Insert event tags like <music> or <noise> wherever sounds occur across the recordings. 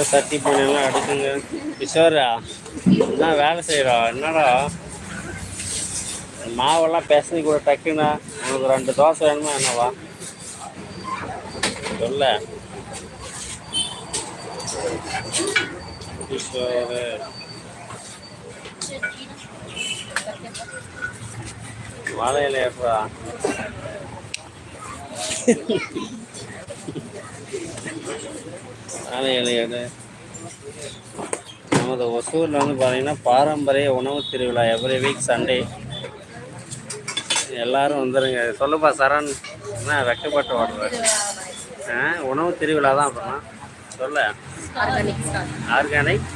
இருக்கிற தட்டி பண்ணலாம் அடிக்குங்க கிஷோரா என்ன வேலை செய்கிறா என்னடா? மாவெல்லாம் பிசைஞ்சு கூட டக்குண்ணா உனக்கு ரெண்டு தோசை வேணுமா என்னவா? சொல்ல. கிஷோரு வாழையில எப்படா? வாழையில எடு நமது ஒசூரில் வந்து பார்த்தீங்கன்னா பாரம்பரிய உணவு திருவிழா எவ்ரி வீக் சண்டே எல்லாரும் வந்துடுங்க சொல்லுப்பா சரண். என்ன வெக்கப்பட்டு ஓடுற? உணவு திருவிழா தான் அப்புறம். சொல்ல. ஆர்கானிக் ஆர்கானிக்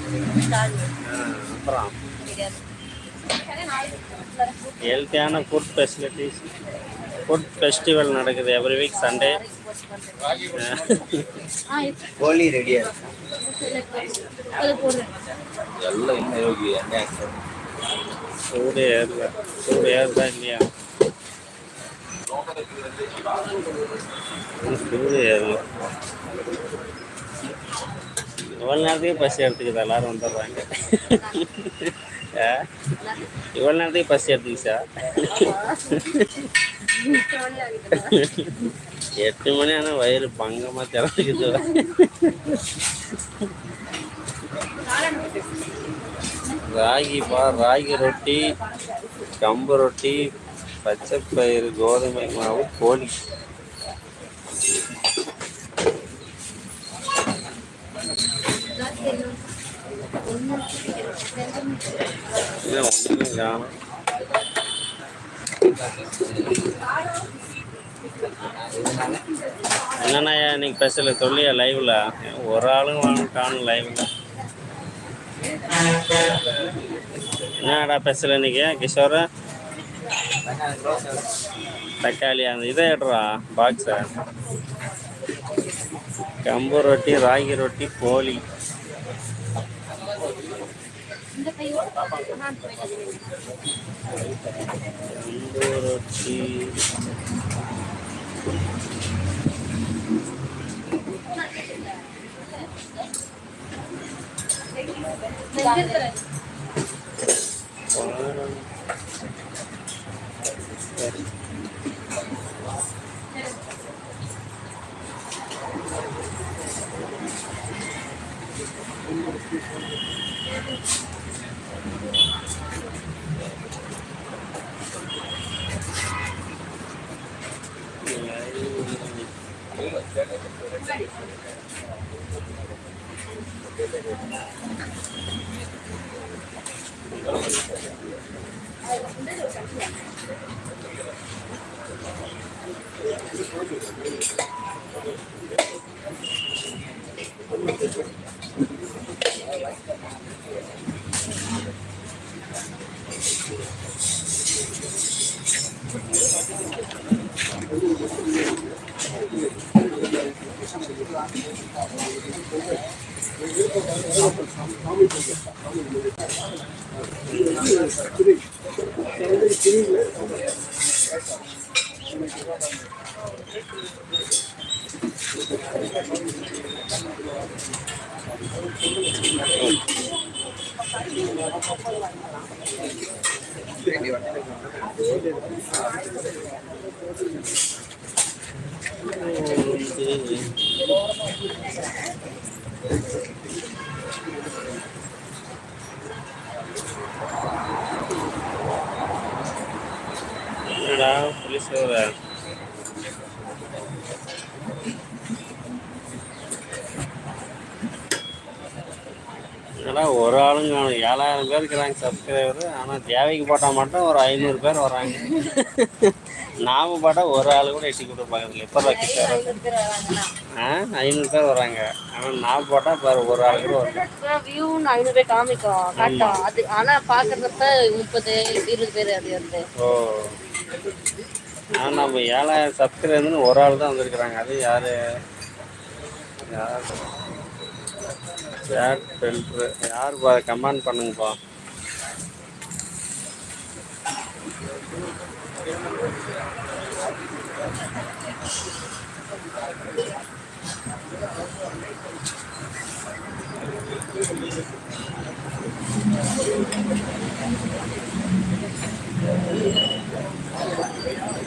அப்புறம்? ஹெல்த்தியான ஃபுட் ஃபெசிலிட்டிஸ் ஃபுட் ஃபெஸ்டிவல் நடக்குது எவ்ரி வீக் சண்டே கோழி ரெடியா எல்லாம் இன்னும் யோகி என்ன சூடு ஏறுதா சூடு ஏறுதா இல்லையா சூடு ஏறல இவ்வளோ நேரத்துக்கு பசி எடுத்துக்குது எல்லாரும் வந்துடுறாங்க? இவ்வளோ நேரத்துக்கு பசி எடுத்துக்கிச்சா எட்டு மணி ஆனால் வயிறு பங்கமாக திறந்துக்குது. ராகி பா ராகி ரொட்டி கம்பு ரொட்டி பச்சை பயிறு கோதுமை மாவு கோழி. இல்லை ஒன்றுமே காணும் என்னண்ணா இன்னைக்கு பேசல சொல்லியா லைவ்ல ஒரு ஆளும் வாங்க காணும் லைவ்ல என்னடா பேசல இன்னைக்கு கிஷோர? தக்காளி அந்த இதை எடுறா பாக்ஸை கம்பு ரொட்டி ராகி ரொட்டி கோழி. கம்பு ரொட்டி பாரம். with you. என்னடா புலிஸ் வர என்னடா ஒரு ஆளுங்க ஏழாயிரம் பேர் இருக்கிறாங்க சப்ஸ்கிரைபர் ஆனால் தேவைக்கு போட்டால் மட்டும் ஒரு ஐநூறு பேர் வராங்க நாம போட்டால் ஒரு ஆள் கூட எட்டி கூட பக்கத்தில் இப்போ கிட்ட ஆ ஐநூறு பேர் வராங்க ஆனால் நான் போட்டால் பாரு ஒரு ஆள் கூட வரும் வியூ ஐநூறு பேர் காமிக்கும். காட்டும் அது ஆனா பாக்குறப்ப முப்பது இருபது பேர் அது வந்து. ஓ. ஆனால் நம்ம ஏழாயிரம் சப்ஸ்கிரைபர்னு ஒரு ஆள் தான் வந்திருக்கிறாங்க. அது யார்? யார்? சேட் ஃபில்ட்ரு யார் பா கமெண்ட் பண்ணுங்கப்பா.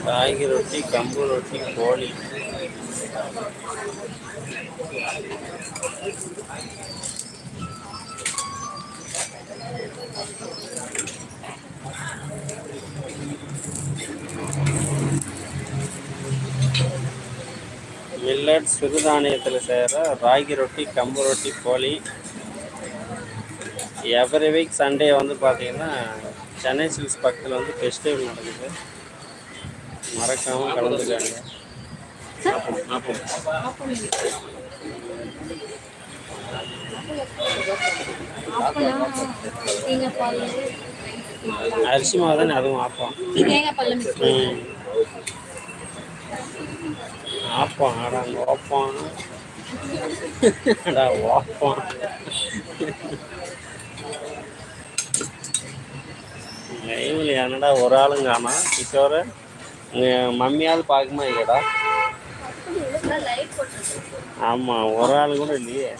ராகி ரொட்டி கம்பு ரொட்டி கோழி. மில்லட் சிறுதானியத்தில் செய்கிற ராகி ரொட்டி கம்பு ரொட்டி கோழி. எவ்ரி வீக் சண்டே வந்து பார்த்தீங்கன்னா சென்னை சில்ஸ் பக்கத்தில் வந்து ஃபெஸ்டிவல் நடக்குது. மறக்காமல் கலந்துக்காங்க அரிசி மாவு தானே அதுவும் ஆப்பம் ஆப்பம். அடா ஓப்பம் அடா ஓப்பம் லைவில் என்னடா ஒரு ஆளுங்க ஆனா இப்போ வர மம்மியாவது பார்க்குமா இல்லைடா ஆமாம் ஒரு ஆள் கூட இல்லையே.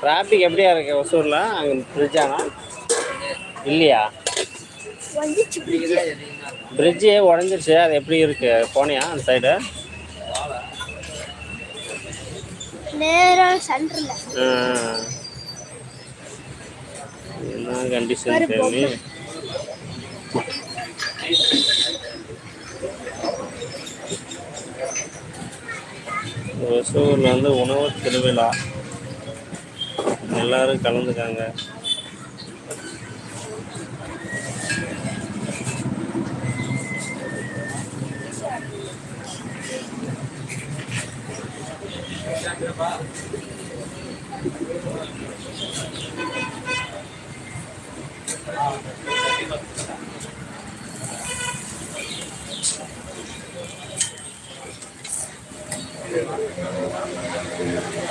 டிராஃபிக் எப்படியா இருக்கு ஒசூரில்? அங்கே ஃப்ரிட்ஜானா இல்லையா? பிரிட்ஜு உடஞ்சிருச்சு அது எப்படி இருக்கு? போனியா அந்த சைடு நேரா சென்டர்ல என்ன கண்டிஷன் தெரியல ஒசூரில் வந்து உணவு திருவிழா. எல்லாரும் கலந்துக்காங்க. Thank you.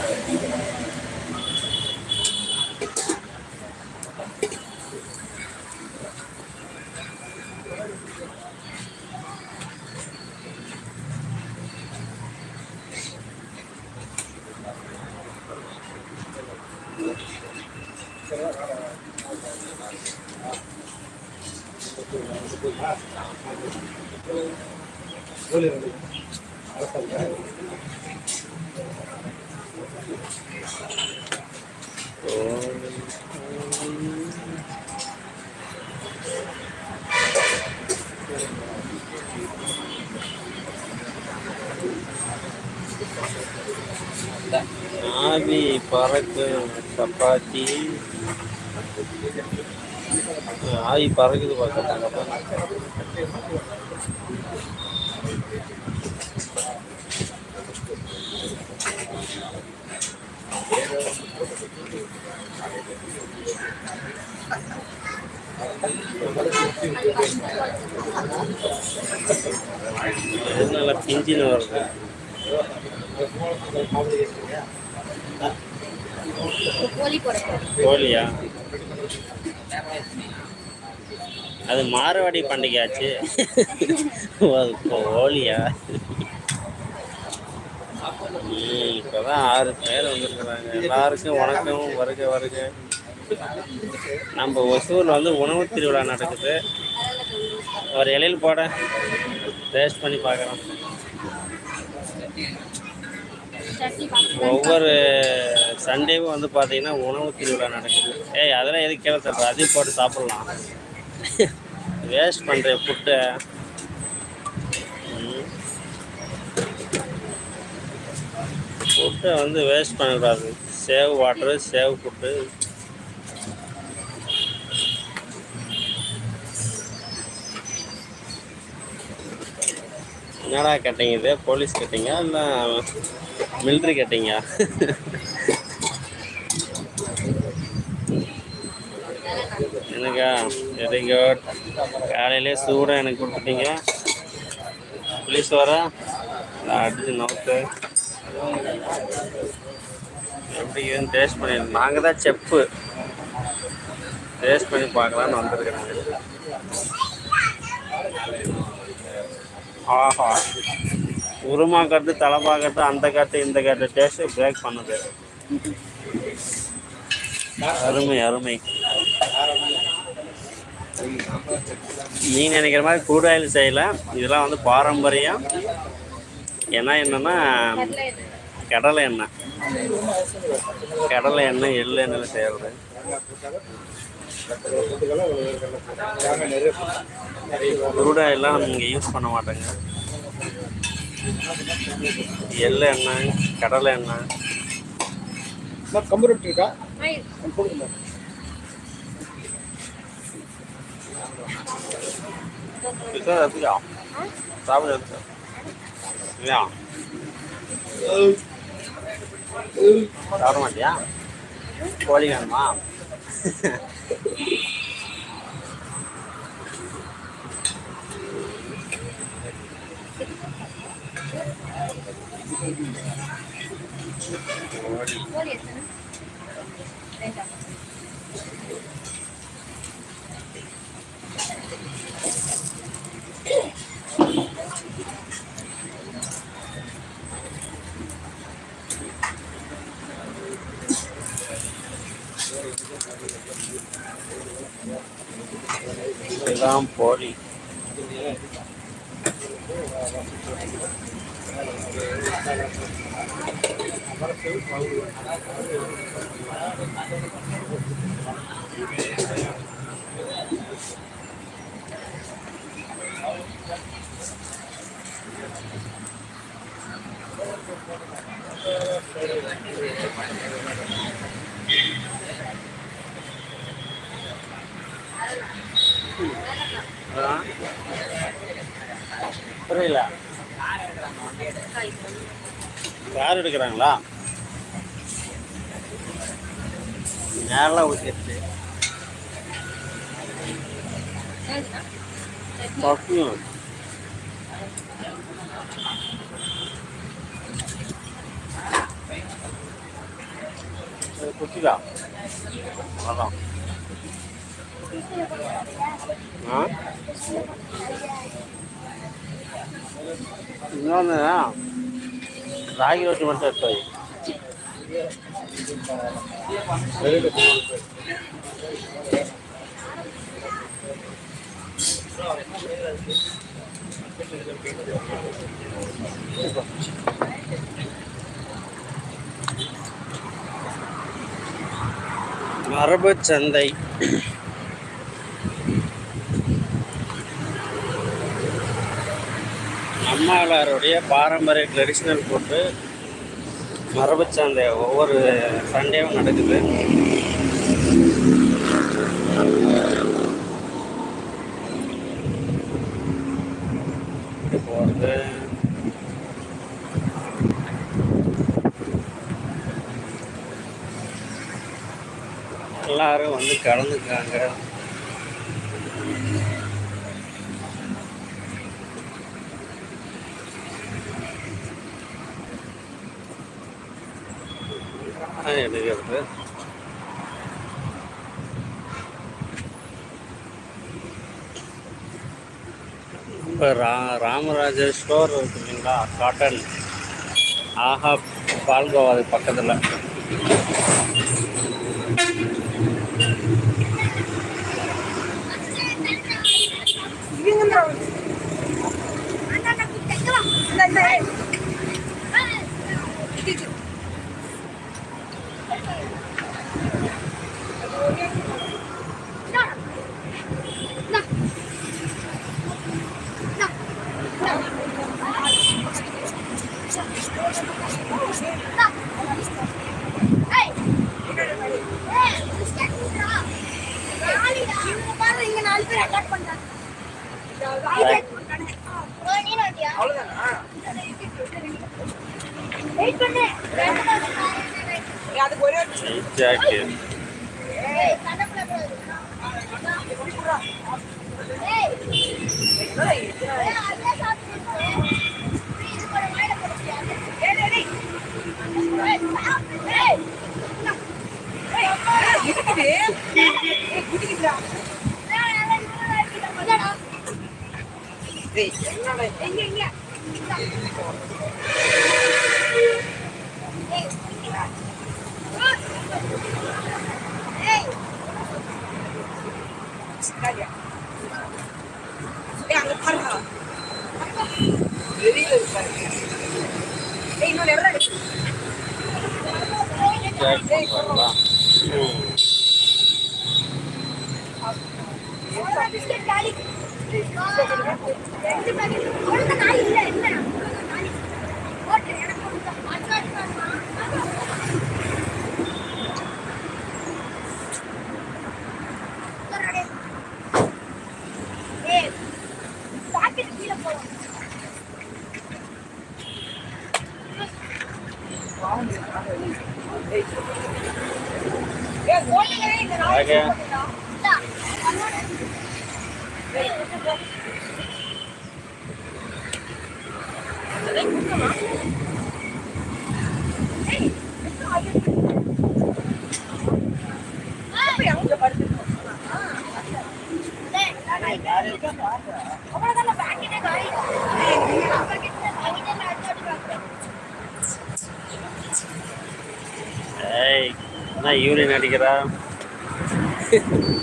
ஆவி பறக்கு சப்பாத்தி ஆவி பறக்குது பார்க்கறாங்க நல்லா பிஞ்சின்னு வருது கோழியா? அது மாறுவாடி பண்டிகையாச்சு. ஓ, அது கோழியா ஆறு பேர் வந்துருக்குறாங்க. எல்லாருக்கும் வணக்கம். வருக வருக. நம்ம ஒசூரில் வந்து உணவு திருவிழா நடக்குது. ஒரு இலையில் போட டேஸ்ட் பண்ணி பார்க்குறோம் ஒவ்வொரு சண்டேவும் வந்து பார்த்தீங்கன்னா உணவு திருவிழா நடக்குது. ஏய் அதெல்லாம் எதுக்கு கீழே தர்ற அதையும் போட்டு சாப்பிட்லாம். வேஸ்ட் பண்ணுற ஃபுட்டை ஃபுட்டை வந்து வேஸ்ட் பண்ணக்கூடாது. சேவ் வாட்டரு சேவ் ஃபுட்டு என்னடா கேட்டீங்க இது? போலீஸ் கேட்டீங்க இல்லை மிலிட்ரி கேட்டீங்க <laughs> எனக்கா வெரி குட் காலையிலே சூடாக எனக்கு கொடுத்துட்டீங்க. புளிஸ் வர. அடிச்சு நோக்கு எப்படி இதுன்னு டேஸ்ட் பண்ணி நாங்கள் தான் செப்பு டேஸ்ட் பண்ணி பார்க்கலான்னு வந்திருக்கிறேன். ஆஹா. உருமா கட்டு தலைப்பா கட்டு அந்த கட்டு இந்த கட்டு. டேஸ்ட்டு பிரேக் பண்ணுது. அருமை அருமை. நீ நினைக்கிற மாதிரி கூடாயில் செய்யல. இதெல்லாம் வந்து பாரம்பரியம். ஏன்னா என்னன்னா கடலை எண்ணெய். கடலை எண்ணெய் எள்ளு எண்ணெயில் செய்கிறது எல்லாம் நம்ம இங்கே யூஸ் பண்ண மாட்டோங்க. எள்ளு எண்ணெய் கடலை எண்ணெய். கம்பு 你现在不讲 w 不行怎么样？嗯嗯打个什么电话玻璃干嘛？嗯好的嗯好的 40. புரியல. கார் எடுக்கிறாங்களா? நேரெலாம் ஊற்றிடுச்சு பர்ஃப்யூம். குச்சிதா அதான் இன்னொன்று ராகி ரொட்டி மட்டும் எடுத்து மரபு சந்தை. அம்மாளாருடைய பாரம்பரிய ட்ரெடிஷ்னல் ஃபுட்டு மரபு சந்தை ஒவ்வொரு சண்டேவும் நடக்குது. இப்போ வந்து எல்லாரும் வந்து கலந்துக்கிறாங்க. அது எடுக்கிறது இப்போ ரா ராமராஜர் ஸ்டோர் இருக்கு இல்லைங்களா காட்டன். ஆஹா பால்கோவா அது பக்கத்தில் இங்க நாலு பேர் அட்டாக் பண்றாங்க நீ நோட்டியா வெயிட் பண்ணு ஜாக்கி ஏய் கண்ணப்புல போடு ஏய் ஏய் அதே சாப்பிட்டு இது போற வாயில போடுறியா ஏய் டேய் ஏய் ஏய் ஏய் குடிக்குதா ரெண்டு பாக்கெட் ஒழுங்கா நாய் இல்ல என்ன ஓட்டு எனக்கு கொடுத்தா அச்சாடி ஏய் பாக்கெட் கீழே போடும் ஏய் போட்டுங்க இந்த நாய் Okay. போட்டுடா இந்தா அதோட ஏய் என்ன யூரின் அடிக்கிறா? <laughs>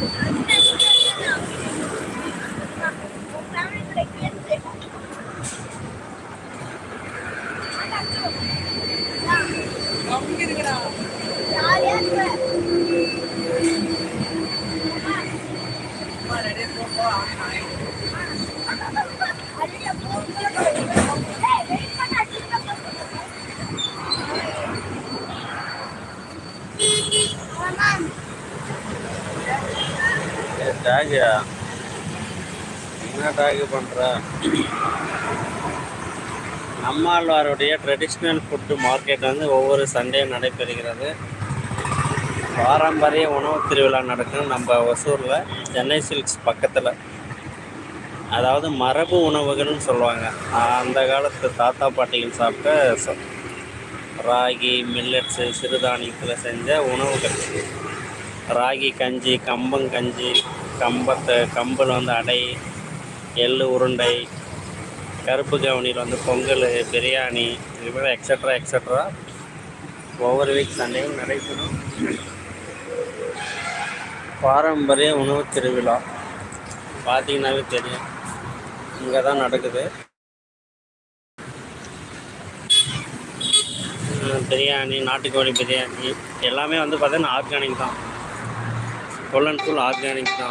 டாகு என்ன டாகு பண்ணுற நம்மாழ்வாருடைய ட்ரெடிஷ்னல் ஃபுட்டு மார்க்கெட் வந்து ஒவ்வொரு சண்டேயும் நடைபெறுகிறது. பாரம்பரிய உணவு திருவிழா நடக்கும் நம்ம ஒசூரில் சென்னை சில்க்ஸ் பக்கத்தில். அதாவது மரபு உணவுகள்னு சொல்லுவாங்க. அந்த காலத்து தாத்தா பாட்டிகள் சாப்பிட்ட ச- ராகி மில்லட்ஸு சிறுதானியத்தில் செஞ்ச உணவுகள். ராகி கஞ்சி கம்பங்கஞ்சி கம்பத்தை கம்பில் வந்து அடை எள் உருண்டை கருப்பு கவனியில் வந்து பொங்கல் பிரியாணி இது மாதிரி எக்ஸட்ரா எக்ஸட்ரா ஒவ்வொரு வீக் சண்டேயும் நடைபெறும். பாரம்பரிய உணவு திருவிழா. பார்த்தீங்கன்னாவே தெரியும். இங்கே தான் நடக்குது. பிரியாணி நாட்டுக்கோழி பிரியாணி எல்லாமே வந்து பார்த்தீங்கன்னா ஆர்கானிக் தான். ఫుల్ అండ్ ఫుల్ ఆర్గానిక్గా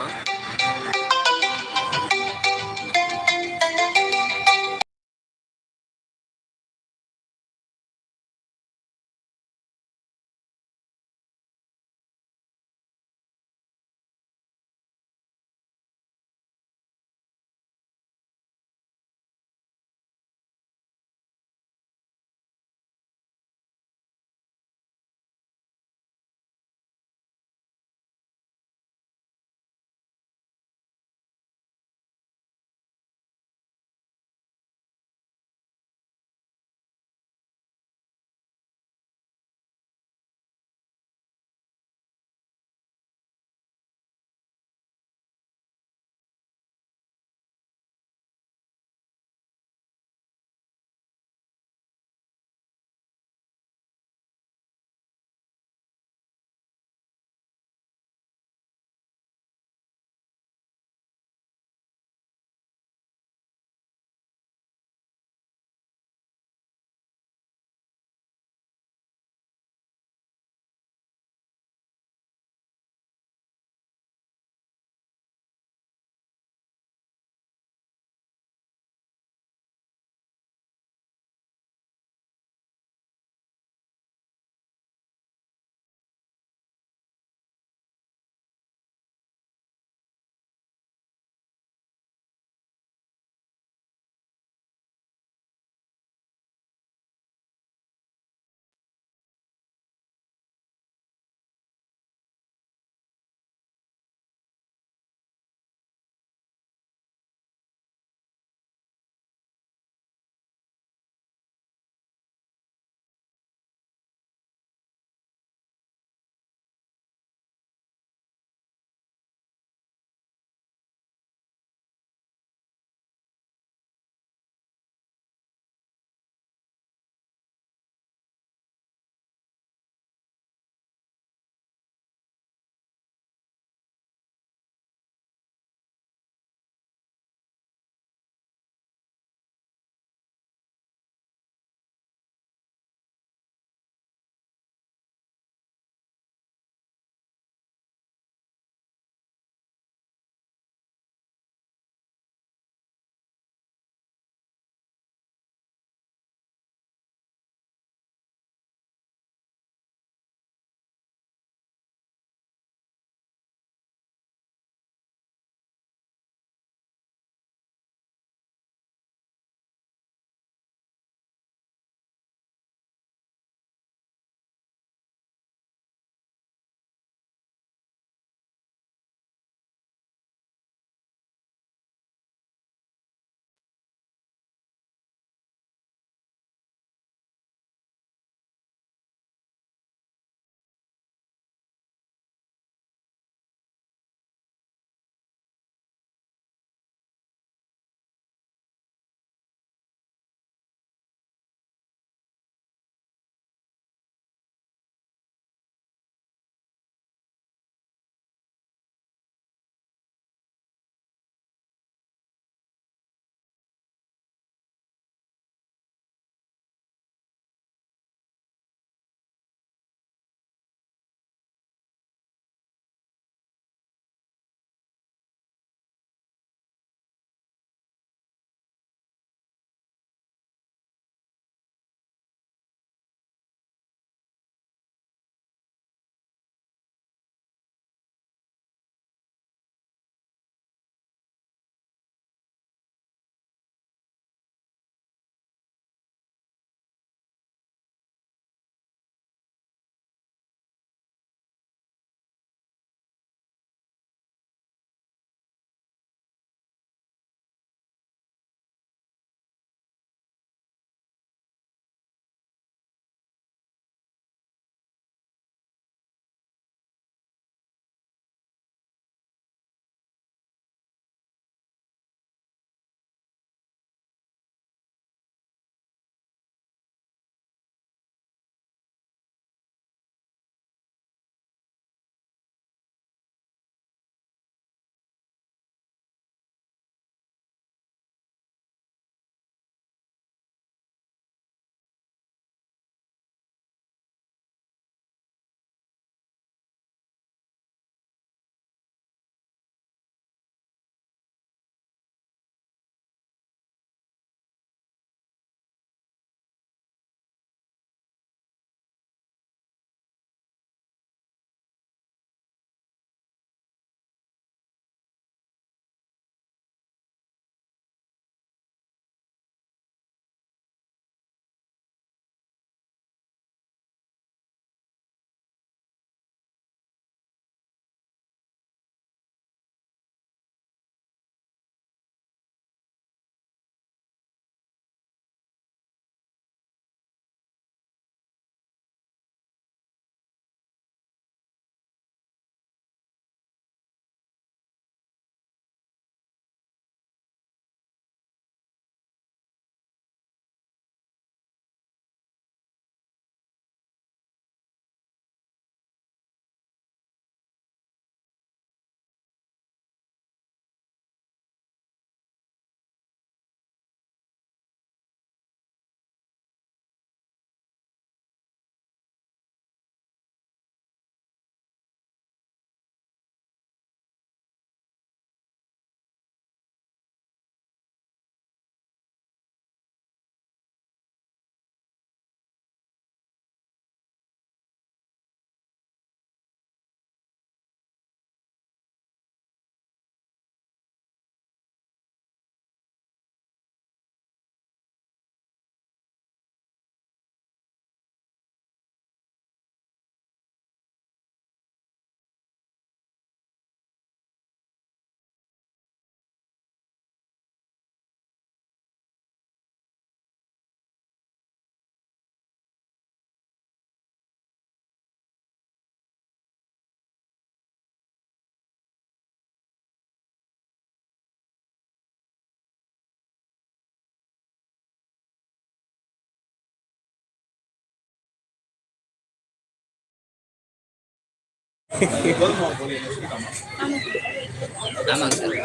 ஆமாங்க சார்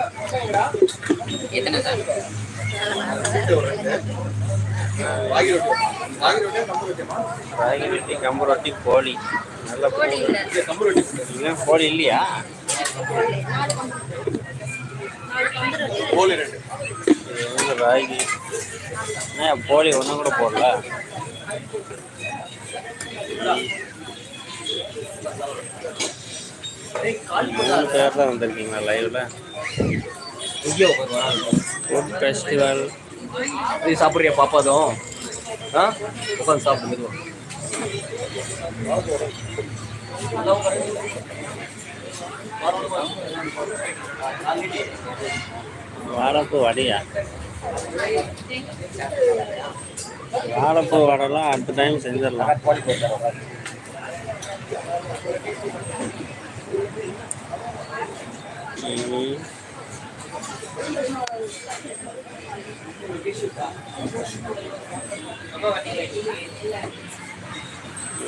எத்தனை சார் ராகி ரொட்டி கம்பு ரொட்டி கோழி நல்ல கோழி கோழி இல்லையா கோழி ரெண்டு ராகி கோழி ஒன்றும் கூட போடல மூணு பேர் தான் வந்திருக்கீங்களா லைவ்ல ஃபுட் ஃபெஸ்டிவல் இது சாப்பிட்றியா பாப்பாதும் ஆ? உட்காந்து சாப்பிடு மெதுவா. வாழைப்பூ வடையா? வாழைப்பூ வடைலாம் அடுத்த டைம் செஞ்சிடலாம்.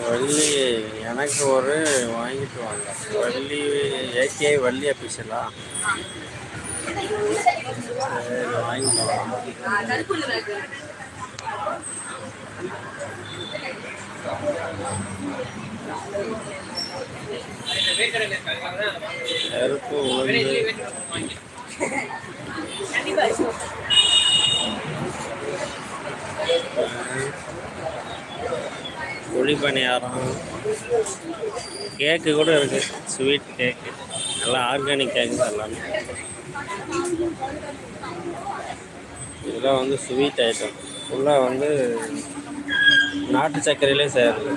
வள்ளி எனக்கு ஒரு வாங்கிட்டு வாங்க. வள்ளி ஏகே வள்ளி அபிஷலா சரி வாங்கிட்டு வாங்க. கருப்பு உளுந்து. குழி பணியாரம் கேக்கு கூட இருக்கு. Sweet cake. எல்லாம் ஆர்கானிக் கேக்கு எல்லாமே. இதெல்லாம் வந்து ஸ்வீட் ஐட்டம். ஃபுல்லாக வந்து நாட்டு சர்க்கரையிலே செய்கிறது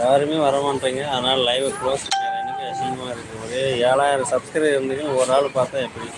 யாருமே வர மாட்டேங்க. அதனால் லைவை க்ளோஸ் பண்ணிடுறேன் எனக்கு அசிங்கமாக இருக்குது ஒரே ஏழாயிரம் சப்ஸ்கிரைபர் இருந்தீங்க ஒரு ஆள் பார்த்தா எப்படி?